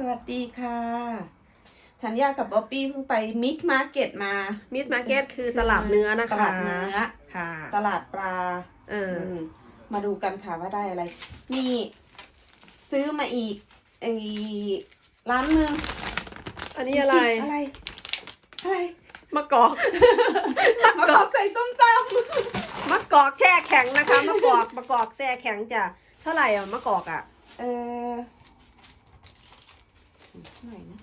สวัสดีค่ะ ธัญญากับบ๊อบบี้เพิ่งไปมิกมาร์เก็ตมา มิดมาร์เก็ตคือตลาดเนื้อนะคะ ตลาดเนื้อ ค่ะ ตลาดปลา เอออืมมาดูกันค่ะว่าได้อะไร นี่ซื้อมาอีกไอ้ร้านหนึ่งอันนี้อะไร อะไร อะไรมะกอกมะกอกใส่ส้มตมะกอกแช่แข็งนะคะมะกอกมะกอกแช่แข็งจะเท่าไหร่อะมะกอกอะำเออ เท่าไหร่นะ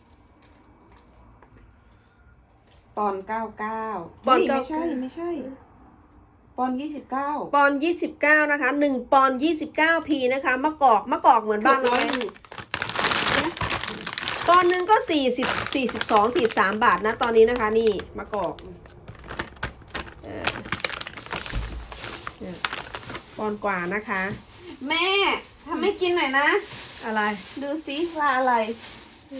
ปอนเก้าเก้าปอนไม่เก้าใช่ไม่ใช่ ปอนยี่สิบเก้าปอนยี่สิบเก้านะคะหนึ่งปอนยี่สิบเก้าพีนะคะมะกอกมะกอกเหมือนบ้านเราน้อยไหมอยู่ปอนหนึ่งก็สี่สิบสี่สิบสองสี่สามบาทนะตอนนี้นะคะ นี่มะกอกเออเนี่ยปอนกว่านะคะ แม่ทำให้กินหน่อยนะ อะไร ดูสิว่าอะไร ห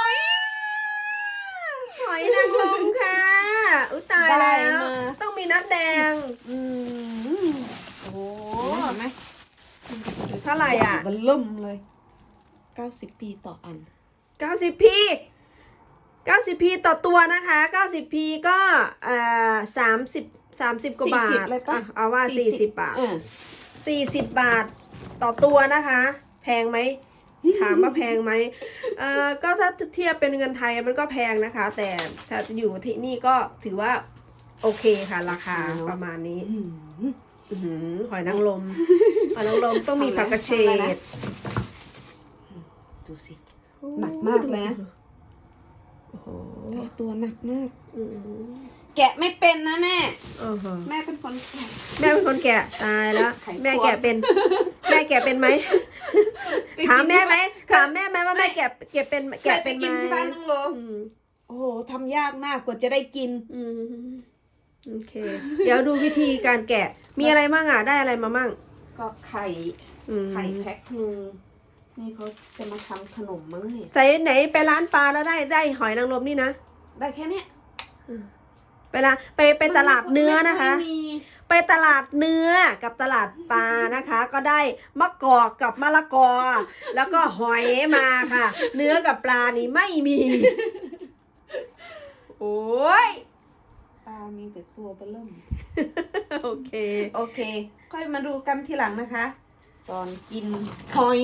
อย หอยนางรมค่ะ อุ้ยตายได้แล้วมา ต้องมีน้ำแดง อืมโอ้โหเห็นไหมเท่าไหร่อะมันเริ่มเลย 90 ปีต่ออัน 90p 90p ต่อตัวนะคะ 90p ก็เอ่อ30 30 กว่าบาท 40เลยปะอะเอาว่า 40 บาท เออ40 บาท ต่อตัวนะคะ แพงไหมถามว่าแพงไหมเอ่อก็ถ้าเทียบเป็นเงินไทยมันก็แพงนะคะ แต่ถ้าอยู่ที่นี่ก็ถือว่าโอเคค่ะ ราคาประมาณนี้อืมอื้อหือหอยนางรมหอยนางรมต้องมีผักกระเฉทำอะไรดนะดูสิ หนักมากเลยนะโอ้โหแต่ตัวหนักมากอืมแกะไม่เป็นนะแม่เออฮะแม่เป็นคนแกะ แม่เป็นคนแกะตายแล้วไขควงแม่แกะเป็นแม่แกะเป็นไหมถามแม่ไหมถามแม่ไหมว่าแม่แกะแกะเป็นเคแกะยไปเป็นไหมกินที่บ้านน้องโรสอืมโอ้โหทำยากมากกว่าจะได้กินอืมโอเค เดี๋ยวดูวิธีการแกะ มีอะไรมั่งอะ ได้อะไรมามั่ง ก็ไข่อืมไข่แพ็คหนึ่งนี่เขาจะมาทำขนมมั้งเนี่ยใส่ไหนไปร้านปลาแล้วได้ได้หอยนางรมนี่นะ ได้แค่เนี้ยไปละไปไปตลาดเนื้อนะคะ ไม่มีไปตลาดเนื้อกับตลาดปลานะคะ ก็ได้มะกอกกับมะละกอ แล้วก็หอยมาค่ะ เนื้อกับปลานี่ไม่มี โอ้ยปลามีแต่ตัวเบลเริ่มโอเค โอเค ค่อยมาดูกันทีหลังนะคะ ตอนกินหอย